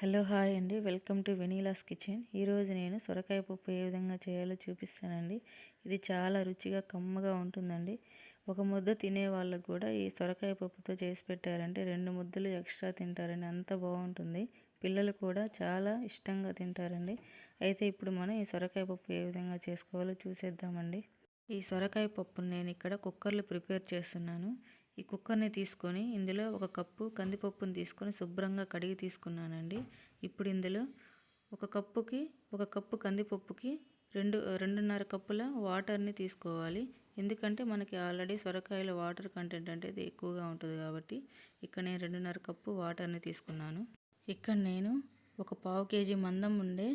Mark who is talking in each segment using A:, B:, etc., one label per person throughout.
A: Hello hi అండి. Welcome to Venila's kitchen. ఈరోజు నేను సొరకాయ పప్పు ఏ విధంగా చేయాలో చూపిస్తానండి. ఇది చాలా రుచిగా కమ్మగా ఉంటుందండి. ఒక ముద్ద తినే వాళ్ళకు కూడా ఈ సొరకాయ పప్పుతో చేసి పెట్టారంటే రెండు ముద్దలు ఎక్స్ట్రా తింటారండి. అంత బాగుంటుంది. పిల్లలు కూడా చాలా ఇష్టంగా తింటారండి. అయితే ఇప్పుడు మనం ఈ సొరకాయ పప్పు ఏ విధంగా చేసుకోవాలో చూసేద్దామండి. ఈ సొరకాయ పప్పును నేను ఇక్కడ కుక్కర్లో ప్రిపేర్ చేస్తున్నాను. ఈ కుక్కర్ని తీసుకొని ఇందులో ఒక కప్పు కందిపప్పుని తీసుకొని శుభ్రంగా కడిగి తీసుకున్నానండి. ఇప్పుడు ఇందులో ఒక కప్పుకి ఒక కప్పు కందిపప్పుకి రెండు రెండున్నర కప్పుల వాటర్ని తీసుకోవాలి. ఎందుకంటే మనకి ఆల్రెడీ సొరకాయలో వాటర్ కంటెంట్ అనేది ఎక్కువగా ఉంటుంది కాబట్టి ఇక్కడ నేను రెండున్నర కప్పు వాటర్ని తీసుకున్నాను. ఇక్కడ నేను ఒక పావు కేజీ మందం ఉండే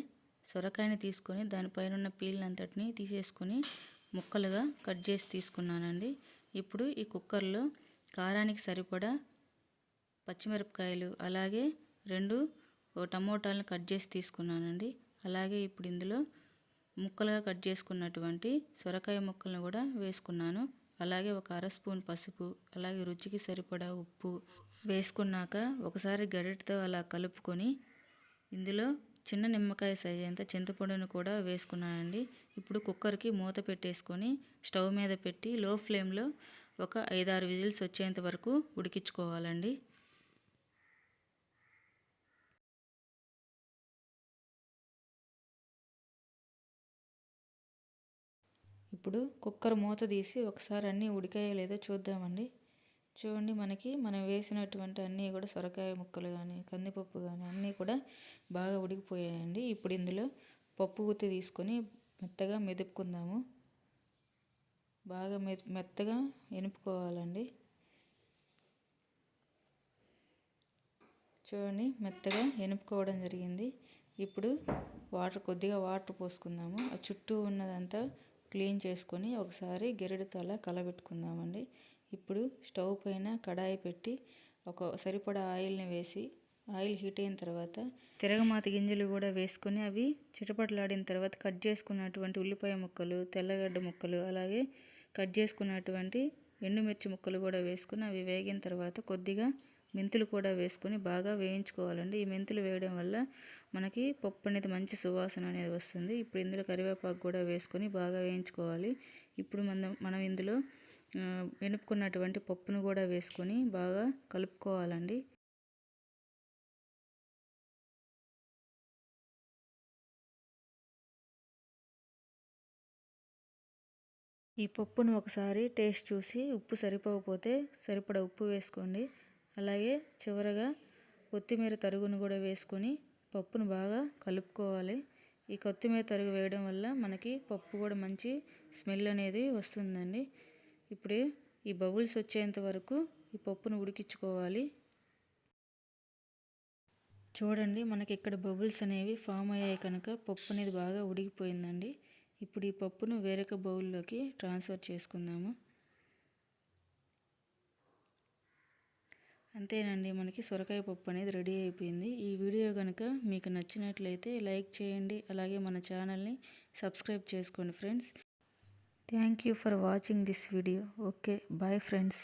A: సొరకాయని తీసుకొని దానిపైన ఉన్న పీల్ తీసేసుకొని ముక్కలుగా కట్ చేసి తీసుకున్నానండి. ఇప్పుడు ఈ కుక్కర్లో కారానికి సరిపడా పచ్చిమిరపకాయలు అలాగే రెండు టమోటాలను కట్ చేసి తీసుకున్నానండి. అలాగే ఇప్పుడు ఇందులో ముక్కలుగా కట్ చేసుకున్నటువంటి సొరకాయ ముక్కలను కూడా వేసుకున్నాను. అలాగే ఒక అర స్పూన్ పసుపు అలాగే రుచికి సరిపడా ఉప్పు వేసుకున్నాక ఒకసారి గరిటతో అలా కలుపుకొని ఇందులో చిన్న నిమ్మకాయ సైజ్ అంత చింతపండును కూడా వేసుకున్నానండి. ఇప్పుడు కుక్కర్కి మూత పెట్టేసుకొని స్టవ్ మీద పెట్టి లో ఫ్లేమ్లో ఒక ఐదారు విజిల్స్ వచ్చేంత వరకు ఉడికించుకోవాలండి. ఇప్పుడు కుక్కర్ మూత తీసి ఒకసారి అన్నీ ఉడికాయో లేదో చూద్దామండి. చూడండి మనకి మనం వేసినటువంటి అన్నీ కూడా సొరకాయ ముక్కలు కానీ కందిపప్పు కానీ అన్నీ కూడా బాగా ఉడికిపోయాయండి. ఇప్పుడు ఇందులో పప్పు గుత్తి తీసుకొని మెత్తగా మెదుపుకుందాము. బాగా మెత్తగా ఎనుపుకోవాలండి. చూడండి మెత్తగా ఎనుపుకోవడం జరిగింది. ఇప్పుడు వాటర్ కొద్దిగా వాటర్ పోసుకుందాము. ఆ చుట్టూ ఉన్నదంతా క్లీన్ చేసుకొని ఒకసారి గెరడితో అలా కలబెట్టుకుందామండి. ఇప్పుడు స్టవ్ పైన కడాయి పెట్టి ఒక సరిపడా ఆయిల్ని వేసి ఆయిల్ హీట్ అయిన తర్వాత తిరగమాత గింజలు కూడా వేసుకొని అవి చిటపటలాడిన తర్వాత కట్ చేసుకున్నటువంటి ఉల్లిపాయ ముక్కలు తెల్లగడ్డ ముక్కలు అలాగే కట్ చేసుకున్నటువంటి ఎండుమిర్చి ముక్కలు కూడా వేసుకుని అవి వేగిన తర్వాత కొద్దిగా మెంతులు కూడా వేసుకొని బాగా వేయించుకోవాలండి. ఈ మెంతులు వేయడం వల్ల మనకి పప్పు అనేది మంచి సువాసన అనేది వస్తుంది. ఇప్పుడు ఇందులో కరివేపాకు కూడా వేసుకొని బాగా వేయించుకోవాలి. ఇప్పుడు మనం మనం ఇందులో వెనుపుకున్నటువంటి పప్పును కూడా వేసుకొని బాగా కలుపుకోవాలండి. ఈ పప్పును ఒకసారి టేస్ట్ చూసి ఉప్పు సరిపోకపోతే సరిపడ ఉప్పు వేసుకోండి. అలాగే చివరగా కొత్తిమీర తరుగును కూడా వేసుకొని పప్పును బాగా కలుపుకోవాలి. ఈ కొత్తిమీర తరుగు వేయడం వల్ల మనకి పప్పు కూడా మంచి స్మెల్ అనేది వస్తుందండి. ఇప్పుడు ఈ బబుల్స్ వచ్చేంత వరకు ఈ పప్పును ఉడికించుకోవాలి. చూడండి మనకి ఇక్కడ బబుల్స్ అనేవి ఫామ్ అయ్యాయి కనుక పప్పు అనేది బాగా ఉడికిపోయిందండి. ఇప్పుడు ఈ పప్పును వేరొక బౌల్లోకి ట్రాన్స్ఫర్ చేసుకుందాము. అంతేనండి మనకి సొరకాయ పప్పు అనేది రెడీ అయిపోయింది. ఈ వీడియో కనుక మీకు నచ్చినట్లయితే లైక్ చేయండి అలాగే మన ఛానల్ని సబ్స్క్రైబ్ చేసుకోండి friends. Thank you for watching this video. Okay bye friends.